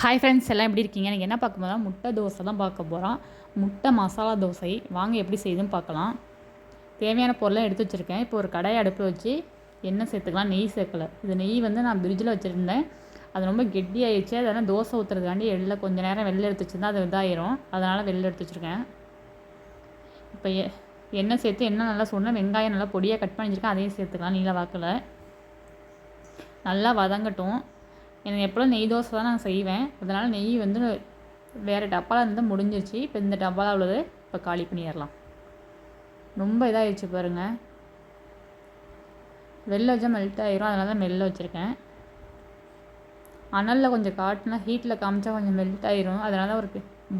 Hi friends எல்லாம் எப்படி இருக்கீங்க? எனக்கு என்ன பார்க்க போகிறோம் முட்டை தோசை தான் பார்க்க போகிறோம் முட்டை மசாலா தோசை. வாங்க எப்படி செய்யுதுன்னு பார்க்கலாம். தேவையான பொருளாக எடுத்து வச்சுருக்கேன். இப்போ ஒரு கடையை அடுப்பில் வச்சு எண்ணெய் சேர்த்துக்கலாம். நெய் சேர்க்கலை. இது நெய் வந்து நான் ஃப்ரிட்ஜில் வச்சுருந்தேன். அது ரொம்ப கெட்டியாயிடுச்சு அதனால் தோசை ஊற்றுறதுக்காண்டி வெளில கொஞ்சம் நேரம் வெளில எடுத்து வச்சுருந்தா அது இதாயிரும். அதனால் வெளில எடுத்து வச்சுருக்கேன். இப்போ எண்ணெய் சேர்த்து எண்ணெய் நல்லா சொன்னால் வெங்காயம் நல்லா பொடியாக கட் பண்ணி வச்சுருக்கேன் அதையும் சேர்த்துக்கலாம். நீல வாக்கில். நல்லா வதங்கட்டும். எனக்கு எப்போதும் நெய் தோசை தான் நான் செய்வேன். அதனால் நெய் வந்து வேறு டப்பாவில் இருந்தால் முடிஞ்சிருச்சு. இப்போ இந்த டப்பாவில் உள்ளது இப்போ காலி பண்ணிடலாம். ரொம்ப இதாகிடுச்சு பாருங்கள் வெளில வச்சா மெல்ட் ஆகிரும் அதனால தான் மெல்ல வச்சுருக்கேன். அனலில் கொஞ்சம் காட்டினா ஹீட்டில் காமிச்சா கொஞ்சம் மெல்ட் ஆகிரும் அதனால ஒரு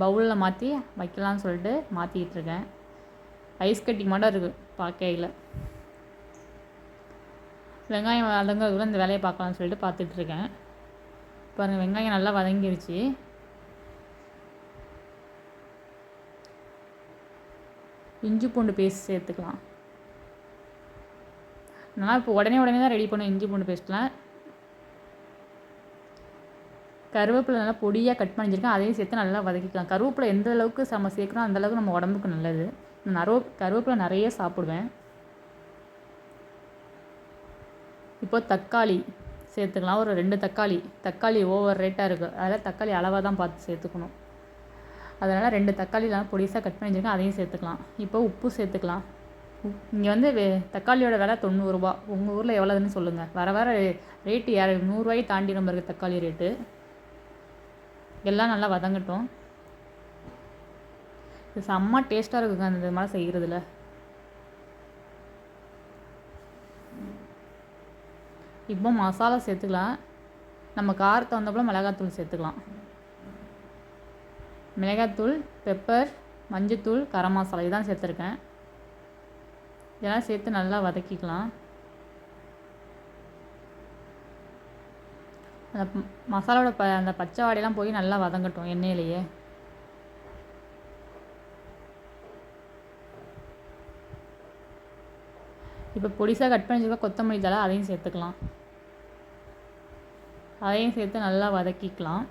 பவுலில் மாற்றி வைக்கலாம்னு சொல்லிட்டு மாற்றிக்கிட்டு இருக்கேன். ஐஸ் கட்டி மட்டும் இருக்குது பார்க்கையில் வெங்காயம் வதங்கிறதுக்குள்ள இந்த வேலையை பார்க்கலாம்னு சொல்லிட்டு பார்த்துட்ருக்கேன் பாருங்கள் வெங்காயம் நல்லா வதங்கிருச்சு. இஞ்சி பூண்டு பேஸ்ட் சேர்த்துக்கலாம். நான் இப்போ உடனே உடனே தான் ரெடி பண்ணுவேன் இஞ்சி பூண்டு பேஸ்ட்லாம் கருவேப்பிலை நல்லா பொடியாக கட் பண்ணிச்சிருக்கேன் அதையும் சேர்த்து நல்லா வதக்கிக்கலாம். கருவேப்பிலை எந்த அளவுக்கு நம்ம சேர்க்குறோம் அந்த அளவுக்கு நம்ம உடம்புக்கு நல்லது. நான் நரோ கருவேப்பிலை நிறைய சாப்பிடுவேன். இப்போ தக்காளி. சேர்த்துக்கலாம். ஒரு ரெண்டு தக்காளி. தக்காளி ஓவர் ரேட்டாக இருக்குது அதில் தக்காளி அளவாக தான் பார்த்து சேர்த்துக்கணும். அதனால் ரெண்டு தக்காளிலாம் பொடிசாக கட் பண்ணி வச்சுருக்கேன். அதையும் சேர்த்துக்கலாம். இப்போ உப்பு சேர்த்துக்கலாம். இங்கே வந்து வே தக்காளியோட விலை தொண்ணூறுரூபா உங்கள் ஊரில் எவ்வளோதுன்னு சொல்லுங்கள் வர வர ரேட்டு யார் நூறுரூவாயை தாண்டி நம்ம இருக்குது தக்காளி ரேட்டு எல்லாம் நல்லா வதங்கட்டும். இது செம்ம டேஸ்ட்டாக இருக்குங்க. அந்த மாதிரி செய்கிறதுல இப்போ மசாலா சேர்த்துக்கலாம். நம்ம காரத்தை வந்தப்போ மிளகாத்தூள் சேர்த்துக்கலாம். மிளகாத்தூள் பெப்பர் மஞ்சத்தூள் கரம் மசாலா இதுதான் சேர்த்துருக்கேன். இதெல்லாம் சேர்த்து நல்லா வதக்கிக்கலாம். அந்த மசாலாவோட ப அந்த பச்சை வாடையெல்லாம் போய் நல்லா வதங்கட்டும் எண்ணெயிலேயே. இப்போ பொடிசாக கட் பண்ணி வச்சுருக்க கொத்தமல்லி தலை அதையும் சேர்த்துக்கலாம். அதையும் சேர்த்து நல்லா வதக்கிக்கலாம்.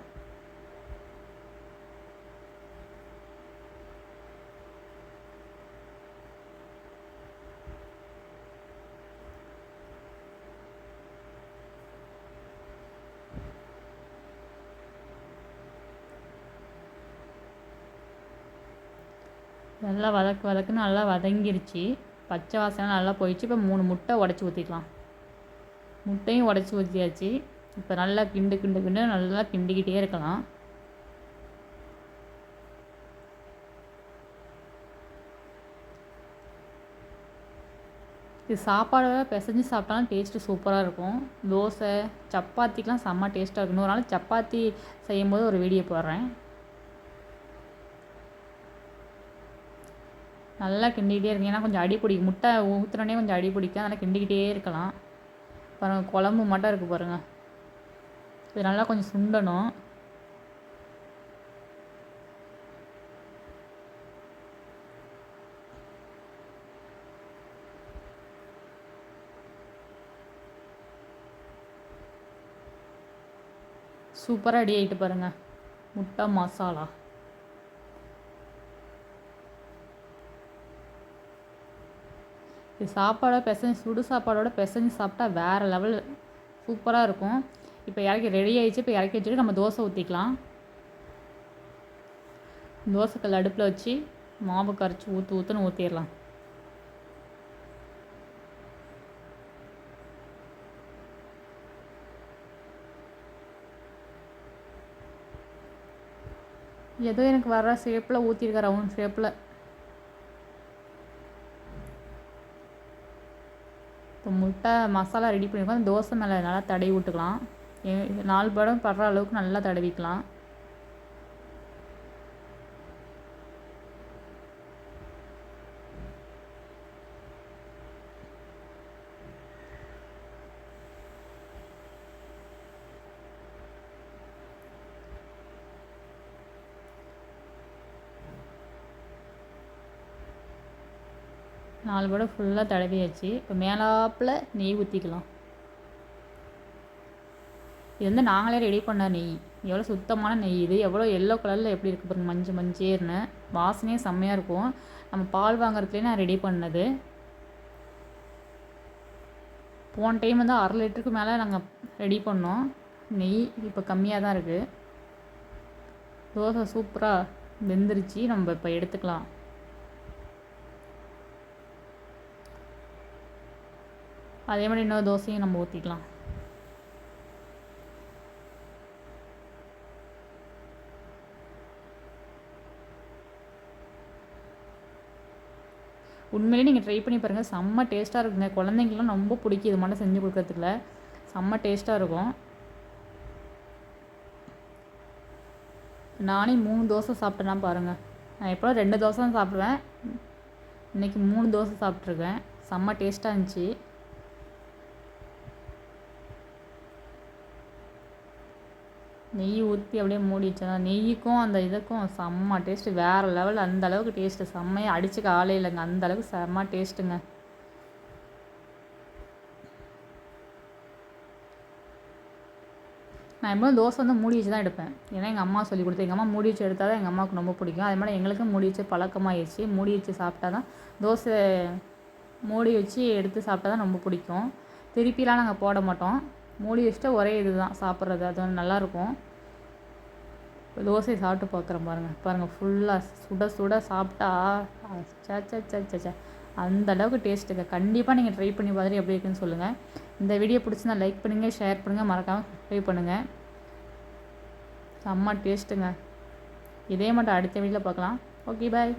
நல்லா வதக்கு வதக்குன்னு நல்லா வதங்கிருச்சு. பச்சை வாசனை நல்லா போயிடுச்சு. இப்போ மூணு முட்டை உடச்சி ஊற்றிக்கலாம் முட்டையும் உடச்சி ஊற்றியாச்சு இப்போ நல்லா கிண்டு கிண்டு கிண்டு நல்லா கிண்டிக்கிட்டே இருக்கலாம். இது சாப்பாடை பிசைஞ்சு சாப்பிட்டாலும் டேஸ்ட்டு சூப்பராக இருக்கும். தோசை சப்பாத்திக்கெலாம் செம்ம டேஸ்ட்டாக இருக்கும். ஒரு நாள் சப்பாத்தி செய்யும் போது ஒரு வீடியோ போடுறேன். நல்லா கிண்டிக்கிட்டே இருக்கீங்க ஏன்னா கொஞ்சம் அடி பிடிக்கும் முட்டை ஊற்றுனோடனே கொஞ்சம் அடி பிடிக்கும் அதனால் கிண்டிக்கிட்டே இருக்கலாம். பாருங்கள் குழம்பு மட்டும் இருக்குது பாருங்கள் இது நல்லா கொஞ்சம் சுண்டணும். சூப்பராக ரெடி ஆகிட்டு பாருங்கள் முட்டை மசாலா. இது சாப்பாடோட பிசைஞ்சு சுடு சாப்பாடோட பிசைஞ்சு சாப்பிட்டா வேறு லெவல் சூப்பராக இருக்கும். இப்போ இறக்கி ரெடி ஆகிடுச்சு இப்போ இறக்கி வச்சுட்டு நம்ம தோசை ஊற்றிக்கலாம் தோசைக்கல் அடுப்பில் வச்சு மாவு கரைச்சி ஊற்று ஊற்றுன்னு ஊற்றிடலாம் ஏதோ எனக்கு வர ஷேப்பில் ஊற்றிருக்க ரவுண்ட் ஷேப்பில் இப்போ முட்டை மசாலா ரெடி பண்ணியிருக்கோம் தோசை மேலே நல்லா தடவி விட்டுக்கலாம். நாலு படம் படுற அளவுக்கு நல்லா தடவிக்கலாம். நாலு படம் ஃபுல்லாக தடவியாச்சு. இப்போ மேலாப்பில் நெய் ஊற்றிக்கலாம் இது வந்து நாங்களே ரெடி பண்ண நெய்? எவ்வளோ சுத்தமான நெய் இது? எவ்வளோ எல்லோ கலரில் எப்படி இருக்குது பாருங்க மஞ்சள் மஞ்சேர்னு. வாசனையே செம்மையாக இருக்கும். நம்ம பால் வாங்குறதுலேயே நான் ரெடி பண்ணது. போன டைம் வந்து அரை லிட்டருக்கு மேலே நாங்கள் ரெடி பண்ணோம். நெய் இப்போ கம்மியாக தான் இருக்குது தோசை சூப்பராக வெந்துருச்சு. நம்ம இப்போ எடுத்துக்கலாம். அதே மாதிரி இன்னொரு தோசையும் நம்ம ஊற்றிக்கலாம் உண்மையிலே நீங்கள் ட்ரை பண்ணி பாருங்கள் செம்ம டேஸ்ட்டாக இருக்குங்க. குழந்தைங்களாம் ரொம்ப பிடிக்கும் இது மட்டும் செஞ்சு கொடுக்கறதுக்குல செம்ம டேஸ்ட்டாக இருக்கும். நானே மூணு தோசை சாப்பிட்டேன்னா பாருங்கள் நான் எப்போ ரெண்டு தோசை தான் சாப்பிடுவேன். இன்றைக்கி மூணு தோசை சாப்பிட்ருக்கேன் செம்ம டேஸ்ட்டாக இருந்துச்சு. நெய் ஊற்றி அப்படியே மூடி வச்சா நெய்யுக்கும் அந்த இதுக்கும் செம்ம டேஸ்ட்டு வேறு லெவல் அந்த அளவுக்கு டேஸ்ட்டு செம்மையாக அடிச்சுக்க ஆளே இல்லைங்க. அந்த அளவுக்கு செம்ம டேஸ்ட்டுங்க நான் எப்போதும் தோசை வந்து மூடி வச்சு தான் எடுப்பேன். ஏன்னா எங்கள் அம்மா சொல்லி கொடுத்து எங்கள் அம்மா மூடி வச்சு எடுத்தால் தான் எங்கள் அம்மாவுக்கு ரொம்ப பிடிக்கும். அதே மாதிரி எங்களுக்கும் மூடி வச்சு பழக்கமாகிடுச்சு மூடி வச்சு சாப்பிட்டா தான் தோசை மூடி வச்சு எடுத்து சாப்பிட்டா தான் ரொம்ப பிடிக்கும். திருப்பிலாம் நாங்கள் போட மாட்டோம். மூடி வச்சுட்டு ஒரே இது தான் சாப்பிட்றது. அது வந்து நல்லாயிருக்கும் தோசை சாப்பிட்டு பார்க்குறேன் பாருங்கள் பாருங்கள் ஃபுல்லாக சுட சுட சாப்பிட்டா சச்ச அந்த அளவுக்கு டேஸ்ட்டுங்க கண்டிப்பாக நீங்கள் ட்ரை பண்ணி பார்த்துட்டு எப்படி இருக்குன்னு சொல்லுங்கள் இந்த வீடியோ பிடிச்சினா லைக் பண்ணுங்கள் ஷேர் பண்ணுங்கள் மறக்காமல் ட்ரை பண்ணுங்கள் செம்ம டேஸ்ட்டுங்க இதே மட்டும் அடுத்த வீடியோவில் பார்க்கலாம். Okay bye